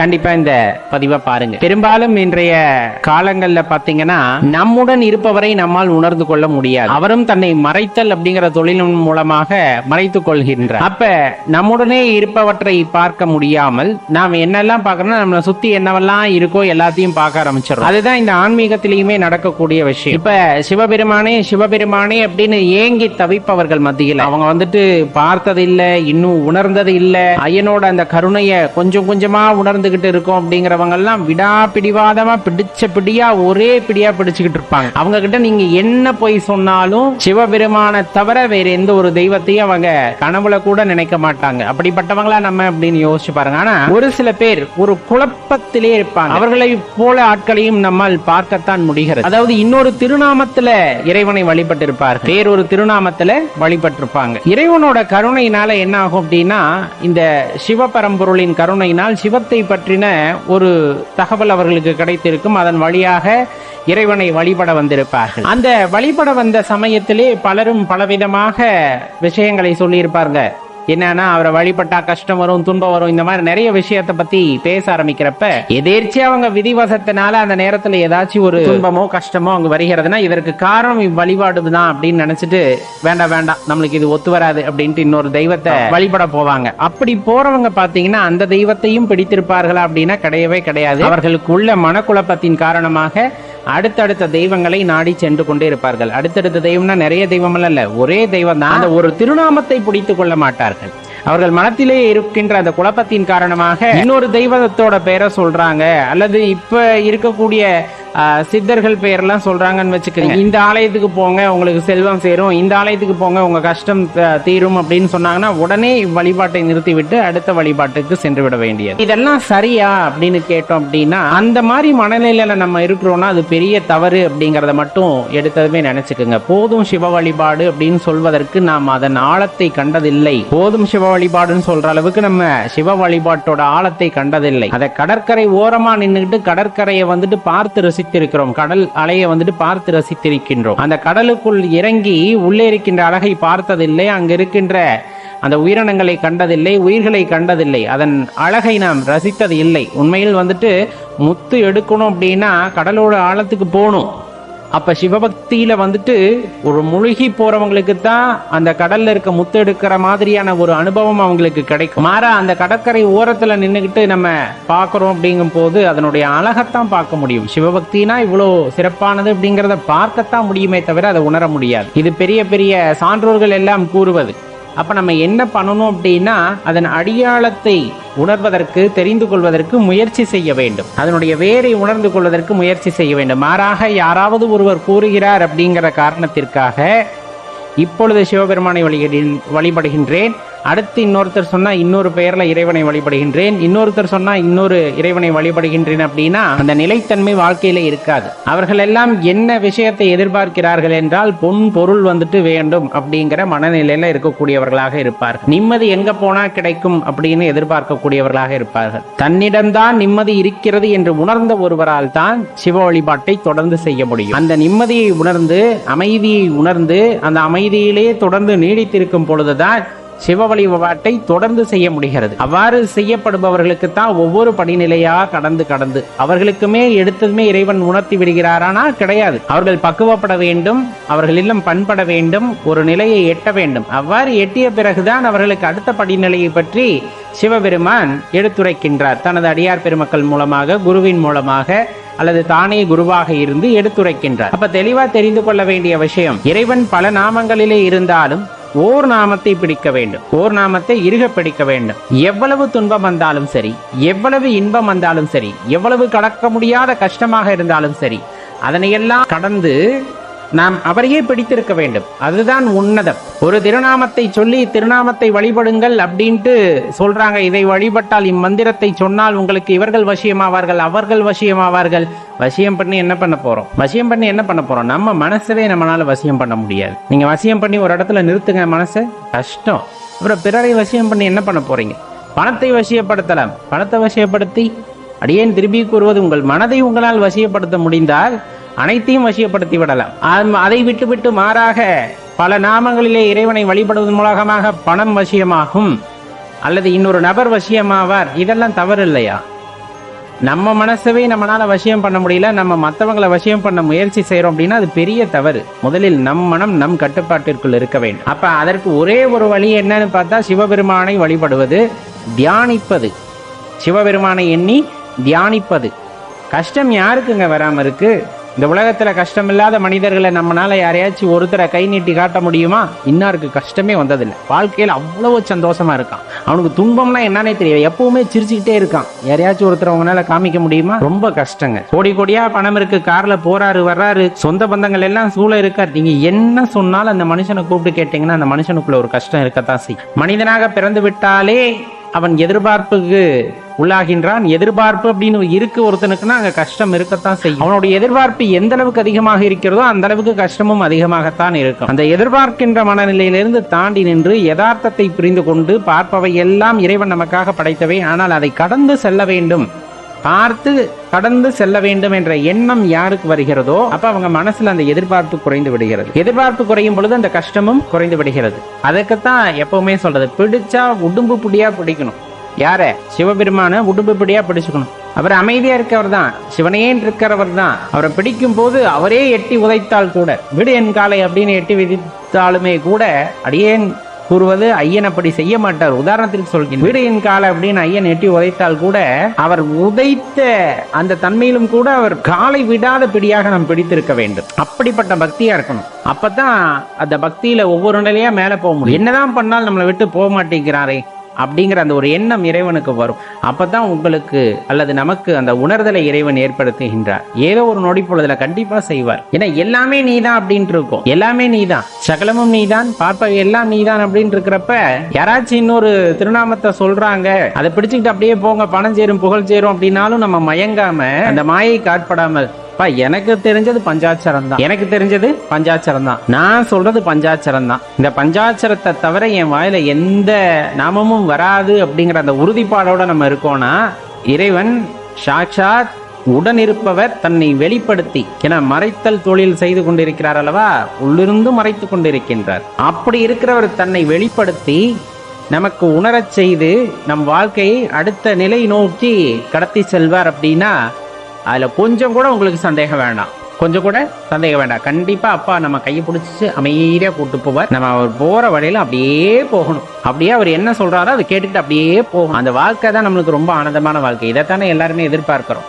கண்டிப்பா இந்த பதிவை பாருங்க. பெரும்பாலும் இன்றைய காலங்கள்ல பாத்தீங்கன்னா நம்முடன் இருப்பவரை நம்மால் உணர்ந்து கொள்ள முடியாது. அவரும் தன்னை மறைத்தல் அப்படிங்கிற தொழிலின் மூலமாக மறைத்துக் கொள்கின்றார். அப்ப நம்முடனே இருப்பவற்றை பார்க்க முடியாமல் நாம் என்னெல்லாம் பார்க்கறோம்னா நம்மளை சுத்தி என்னவெல்லாம் இருக்கோ எல்லாத்தையும் பார்க்க ஆரம்பிச்சிடும் அதுதான் இந்த ஆன்மீகத்திலையுமே நடக்கக்கூடிய விஷயம். இப்ப சிவபெருமானே சிவபெருமானே அப்படின்னு ஏங்கி தவிப்பவர்கள் மத்தியில் அவங்க வந்துட்டு பார்த்தது இல்லை இன்னும் உணர்ந்தது இல்ல ஐயனோட அந்த கருணைய கொஞ்சம் கொஞ்சமா உணர்ந்து உணர்ந்துகிட்டு இருக்கோம் அப்படிங்கிறவங்க எல்லாம் விடா பிடிவாதமா பிடிச்ச பிடியா ஒரே பிடியா பிடிச்சுக்கிட்டு இருப்பாங்க. அவங்க கிட்ட நீங்க என்ன போய் சொன்னாலும் சிவபெருமான தவிர வேற எந்த ஒரு தெய்வத்தையும் அவங்க கனவுல கூட நினைக்க மாட்டாங்க. அப்படிப்பட்டவங்களா நம்ம அப்படின்னு யோசிச்சு பாருங்க. ஆனா ஒரு சில பேர் ஒரு குழப்பத்திலே இருப்பாங்க. அவர்களை போல ஆட்களையும் நம்மால் பார்க்கத்தான் முடிகிறது. அதாவது இன்னொரு திருநாமத்துல இறைவனை வழிபட்டு இருப்பார்கள் வேறொரு திருநாமத்துல வழிபட்டிருப்பாங்க. இறைவனோட கருணையினால என்ன ஆகும் அப்படின்னா இந்த சிவபரம்பொருளின் கருணையினால் சிவத்தை பற்றின ஒரு தகவல் அவர்களுக்கு கிடைத்திருக்கும். அதன் வழியாக இறைவனை வழிபட வந்திருப்பார்கள். அந்த வழிபட வந்த சமயத்திலே பலரும் பலவிதமாக விஷயங்களை சொல்லியிருப்பார்கள். என்னன்னா அவரை வழிபட்டா கஷ்டம் வரும் துன்பம் வரும் இந்த மாதிரி நிறைய விஷயத்தை பத்தி பேச ஆரம்பிக்கிறப்ப எதேர்ச்சியா அவங்க விதிவசத்தினால அந்த நேரத்துல ஏதாச்சும் ஒரு துன்பமோ கஷ்டமோ அங்க வருகிறதுனா இதற்கு காரணம் இவ்வழிபாடு தான் அப்படின்னு நினைச்சிட்டு வேண்டாம் வேண்டாம் நம்மளுக்கு இது ஒத்து வராது அப்படின்ட்டு இன்னொரு தெய்வத்தை வழிபட போவாங்க. அப்படி போறவங்க பாத்தீங்கன்னா அந்த தெய்வத்தையும் பிடித்திருப்பார்களா அப்படின்னா கிடையவே கிடையாது. அவர்களுக்கு உள்ள மனக்குழப்பத்தின் காரணமாக அடுத்தடுத்த தெய்வங்களை நாடி சென்று கொண்டே இருப்பார்கள். அடுத்தடுத்த தெய்வம்னா நிறைய தெய்வம் அல்ல ஒரே தெய்வம் தான். அந்த ஒரு திருநாமத்தை பிடித்துக் கொள்ள மாட்டார்கள். அவர்கள் மனத்திலே இருக்கின்ற அந்த குழப்பத்தின் காரணமாக இன்னொரு தெய்வத்தோட பெயரை சொல்றாங்க. அல்லது இப்ப இருக்கக்கூடிய சித்தர்கள் பெயர்லாம் சொல்றாங்கன்னு வச்சுக்கோங்க. இந்த ஆலயத்துக்கு போங்க உங்களுக்கு செல்வம் சேரும். இந்த ஆலயத்துக்கு போங்க உங்க கஷ்டம் தீரும் அப்படின்னு சொன்னாங்கன்னா உடனே வழிபாட்டை நிறுத்திவிட்டு அடுத்த வழிபாட்டுக்கு சென்று விட வேண்டியது. இதெல்லாம் சரியா அப்படின்னு கேட்டோம் அப்படின்னா அந்த மாதிரி மனநிலையில நம்ம இருக்கிறோம்னா அது பெரிய தவறு அப்படிங்கறத மட்டும் எடுத்ததுமே நினைச்சுக்கோங்க. போதும் சிவ வழிபாடு அப்படின்னு சொல்வதற்கு நாம் அதன் ஆழத்தை கண்டதில்லை. போதும் சிவ வழிபாடுன்னு சொல்ற அளவுக்கு நம்ம சிவ வழிபாட்டோட ஆழத்தை கண்டதில்லை. அதை கடற்கரை ஓரமா நின்னுக்கிட்டு கடற்கரையை வந்துட்டு பார்த்து ரசித்திருக்கிறோம். கடல் அலையை வந்துட்டு பார்த்து ரசித்திருக்கின்றோம். அந்த கடலுக்குள் இறங்கி உள்ளே இருக்கின்ற அழகை பார்த்ததில்லை அங்கு இருக்கின்ற அந்த உயிரினங்களை கண்டதில்லை உயிர்களை கண்டதில்லை. அதன் அழகை நாம் ரசித்தது இல்லை. உண்மையில் வந்துட்டு முத்து எடுக்கணும் அப்படின்னா கடலோட ஆழத்துக்கு போகணும். அப்ப சிவபக்தியில வந்துட்டு ஒரு முழுகி போறவங்களுக்கு தான் அந்த கடல்ல இருக்க முத்து எடுக்கிற மாதிரியான ஒரு அனுபவம் அவங்களுக்கு கிடைக்கும். மாறா அந்த கடற்கரை ஓரத்துல நின்னுகிட்டு நம்ம பாக்குறோம் அப்படிங்கும் போது அதனுடைய அழகத்தான் பார்க்க முடியும். சிவபக்தினா இவ்வளோ சிறப்பானது அப்படிங்கிறத பார்க்கத்தான் முடியுமே தவிர அதை உணர முடியாது. இது பெரிய பெரிய சான்றோர்கள் எல்லாம் கூறுவது. அப்ப நம்ம என்ன பண்ணணும் அப்படின்னா அதன் அடியாளத்தை உணர்வதற்கு தெரிந்து கொள்வதற்கு முயற்சி செய்ய வேண்டும். அதனுடைய வேரை உணர்ந்து கொள்வதற்கு முயற்சி செய்ய வேண்டும். மாறாக யாராவது ஒருவர் கூறுகிறார் அப்படிங்கிற காரணத்திற்காக இப்பொழுது சிவபெருமானை வழிபடி வழிபடுகின்றேன். அடுத்து இன்னொருத்தர் சொன்னா இன்னொரு பெயர்ல இறைவனை வழிபடுகின்றேன். இன்னொருத்தர் சொன்னா இன்னொரு இறைவனை வழிபடுகின்றேன் அப்படின்னா அந்த நிலைத்தன்மை வாழ்க்கையில இருக்காது. அவர்கள் எல்லாம் என்ன விஷயத்தை எதிர்பார்க்கிறார்கள் என்றால் பொன் பொருள் வந்துட்டு வேண்டும் அப்படிங்கிற மனநிலையில இருக்கக்கூடியவர்களாக இருப்பார்கள். நிம்மதி எங்க போனா கிடைக்கும் அப்படின்னு எதிர்பார்க்கக்கூடியவர்களாக இருப்பார்கள். தன்னிடம்தான் நிம்மதி இருக்கிறது என்று உணர்ந்த ஒருவரால் தான் சிவ வழிபாட்டை தொடர்ந்து செய்ய முடியும். அந்த நிம்மதியை உணர்ந்து அமைதியை உணர்ந்து அந்த அமைதியிலே தொடர்ந்து நீடித்திருக்கும் பொழுதுதான் சிவ வழிபாட்டை தொடர்ந்து செய்ய முடிகிறது. அவ்வாறு செய்யப்படுபவர்களுக்கு தான் ஒவ்வொரு படிநிலையா கடந்து கடந்து அவர்களுக்குமே எடுத்ததுமே இறைவன் உணர்த்தி விடுகிறாரானா? கிடையாது. அவர்கள் பக்குவப்பட வேண்டும் அவர்கள் இல்லம் பண்பட வேண்டும் ஒரு நிலையை எட்ட வேண்டும். அவ்வாறு எட்டிய பிறகுதான் அவர்களுக்கு அடுத்த படிநிலையை பற்றி சிவபெருமான் எடுத்துரைக்கின்றார். தனது அடியார் பெருமக்கள் மூலமாக குருவின் மூலமாக அல்லது தானே குருவாக இருந்து எடுத்துரைக்கின்றார். அப்ப தெளிவா தெரிந்து கொள்ள வேண்டிய விஷயம் இறைவன் பல நாமங்களிலே இருந்தாலும் ஓர் நாமத்தை பிடிக்க வேண்டும். ஓர் நாமத்தை இருக பிடிக்க வேண்டும். எவ்வளவு துன்பம் வந்தாலும் சரி எவ்வளவு இன்பம் வந்தாலும் சரி எவ்வளவு கடக்க முடியாத கஷ்டமாக இருந்தாலும் சரி அதனையெல்லாம் கடந்து நாம் அவரையே பிடித்திருக்க வேண்டும். அதுதான் உன்னதம். ஒரு திருநாமத்தை சொல்லி திருநாமத்தை வழிபடுங்கள் அப்படின்ட்டு சொல்றாங்க. இதை வழிபட்டால் இம்மந்திரத்தை சொன்னால் உங்களுக்கு இவர்கள் வசியமாவார்கள் அவர்கள் வசியமாவார்கள். வசியம் பண்ணி என்ன பண்ண போறோம்? வசியம் பண்ணி என்ன பண்ண போறோம்? நம்ம மனசவே நம்மளால வசியம் பண்ண முடியாது. நீங்க வசியம் பண்ணி ஒரு இடத்துல நிறுத்துங்க மனசை. கஷ்டம். அப்புறம் பிறரை வசியம் பண்ணி என்ன பண்ண போறீங்க? பணத்தை வசியப்படுத்தலாம். பணத்தை வசியப்படுத்தி அடியேன் திருப்பி கூறுவது உங்கள் மனதை உங்களால் வசியப்படுத்த முடிந்தால் அனைத்தையும் வசியப்படுத்தி விடலாம். அதை விட்டுவிட்டு மாறாக பல நாமங்களிலே இறைவனை வழிபடுவதன் மூலமாக பணம் வசியமாகும். அல்லது இன்னொரு நபர் வசியமாவார். இதெல்லாம் தவறு இல்லையா நம்ம மனசவே நம்மளால வசியம் பண்ண முடியல. நம்ம மற்றவங்களை வசியம் பண்ண முயற்சி செய்யறோம் அப்படின்னா அது பெரிய தவறு. முதலில் நம் மனம் நம் கட்டுப்பாட்டிற்குள் இருக்க வேண்டும். அப்ப அதற்கு ஒரே ஒரு வழி என்னன்னு பார்த்தா சிவபெருமானை வழிபடுவது தியானிப்பது. சிவபெருமானை எண்ணி தியானிப்பது. கஷ்டம் யாருக்குங்க வராம இருக்கு? இந்த உலகத்துல கஷ்டம் இல்லாத மனிதர்களை நம்மளால யாரையாச்சும் ஒருத்தரை கை நீட்டி காட்ட முடியுமா? இன்னாருக்கு கஷ்டமே வந்ததில்லை. வாழ்க்கையில அவ்வளவு சந்தோஷமா இருக்கான். அவனுக்கு துன்பம்னா என்னன்னே தெரியும் எப்பவுமே சிரிச்சுக்கிட்டே இருக்கான். யாரையாச்சும் ஒருத்தர் அவங்களால காமிக்க முடியுமா? ரொம்ப கஷ்டங்க. கோடி கோடியா பணம் இருக்கு. கார்ல போறாரு வர்றாரு. சொந்த பந்தங்கள் எல்லாம் சூழ இருக்கார். நீங்க என்ன சொன்னாலும் அந்த மனுஷனை கூப்பிட்டு கேட்டீங்கன்னா அந்த மனுஷனுக்குள்ள ஒரு கஷ்டம் இருக்கத்தான் செய்யும். மனிதனாக பிறந்து விட்டாலே அவன் எதிர்பார்ப்புக்கு உள்ளாகின்றான். எதிர்பார்ப்பு அப்படின்னு இருக்கு ஒருத்தனுக்குன்னா அங்க கஷ்டம் இருக்கத்தான் செய்யும். அவனுடைய எதிர்பார்ப்பு எந்த அளவுக்கு அதிகமாக இருக்கிறதோ அந்த அளவுக்கு கஷ்டமும் அதிகமாகத்தான் இருக்கும். அந்த எதிர்பார்க்கின்ற மனநிலையிலிருந்து தாண்டி நின்று யதார்த்தத்தை புரிந்து கொண்டு பார்ப்பவை எல்லாம் இறைவன் நமக்காக படைத்தவை. ஆனால் அதை கடந்து செல்ல வேண்டும். பார்த்து கடந்து செல்ல வேண்டும் என்ற எண்ணம் யாருக்கு வருகிறதோ அப்ப அவங்க மனசுல அந்த எதிர்பார்ப்பு குறைந்து விடுகிறது. எதிர்பார்ப்பு குறையும் பொழுது அந்த கஷ்டமும் குறைந்து விடுகிறது. அதுக்குத்தான் எப்பவுமே சொல்றது பிடிச்சா உடும்பு புடியா பிடிக்கணும். யார? சிவபெருமான உடும்பு பிடிச்சுக்கணும். அவர் அமைதியா இருக்கவர் தான். சிவனையே இருக்கிறவர் தான். அவரை பிடிக்கும் போது அவரே எட்டி உதைத்தால் கூட. விடு என் காலை அப்படின்னு எட்டி விதித்தாலுமே கூட அடியேன் கூறுவது ஐயன் அப்படி செய்ய மாட்டார். உதாரணத்திற்கு சொல்கிறேன் வீடு என் காலை அப்படின்னு ஐயன் எட்டி உதைத்தால் கூட அவர் உதைத்த அந்த தன்மையிலும் கூட அவர் காலை விடாத பிடியாக நாம் பிடித்திருக்க வேண்டும். அப்படிப்பட்ட பக்தியா இருக்கணும். அப்பதான் அந்த பக்தியில ஒவ்வொரு நிலையா மேல போக முடியும். என்னதான் பண்ணாலும் நம்மளை விட்டு போக மாட்டேங்கிறாரே. அப்படிங்கிற அந்த ஒரு எண்ணம் இறைவனுக்கு வரும். அப்பதான் உங்களுக்கு அல்லது நமக்கு அந்த உணர்தலை இறைவன் ஏற்படுத்துகின்றார். ஏதோ ஒரு நொடி பொழுதுல கண்டிப்பாக செய்வார். ஏன்னா எல்லாமே நீ தான் அப்படின்ட்டு இருக்கும். எல்லாமே நீ தான் சகலமும் நீ தான் பார்ப்பவை எல்லாம் நீ தான் அப்படின்னு இருக்கிறப்ப யாராச்சும் இன்னொரு திருநாமத்தை சொல்றாங்க. அதை பிடிச்சிக்கிட்டு அப்படியே போங்க. பணம் சேரும் புகழ் சேரும் அப்படின்னாலும் நம்ம மயங்காம அந்த மாயை காட்படாமல் பா எனக்கு தெரிஞ்சது பஞ்சாட்சரம் தான் எனக்கு தெரிஞ்சது பஞ்சாட்சரம் தான் நான் சொல்றது பஞ்சாட்சரம் தான் இந்த பஞ்சாட்சரத்தை தவிர என் வாயில எந்த நாமமும் வராது அப்படிங்கிற அந்த உறுதிப்பாடோட நம்ம இருக்கோம்னா இறைவன் சாட்சாத் உடனிருப்பவர் தன்னை வெளிப்படுத்தி என மறைத்தல் தொழில் செய்து கொண்டிருக்கிறார் அல்லவா? உள்ளிருந்து மறைத்து கொண்டிருக்கின்றார். அப்படி இருக்கிறவர் தன்னை வெளிப்படுத்தி நமக்கு உணரச் செய்து நம் வாழ்க்கையை அடுத்த நிலை நோக்கி கடத்தி செல்வார் அப்படின்னா அதில் கொஞ்சம் கூட உங்களுக்கு சந்தேகம் வேண்டாம். கொஞ்சம் கூட சந்தேகம் வேண்டாம். கண்டிப்பாக அப்பா நம்ம கையை பிடிச்சிச்சு அமைதியாக கூட்டு போவார். நம்ம அவர் போகிற வழியில அப்படியே போகணும். அப்படியே அவர் என்ன சொல்கிறாரோ அதை கேட்டுக்கிட்டு அப்படியே போகணும். அந்த வாழ்க்கை தான் நம்மளுக்கு ரொம்ப ஆனந்தமான வாழ்க்கை. இதைத்தானே எல்லாருமே எதிர்பார்க்குறோம்.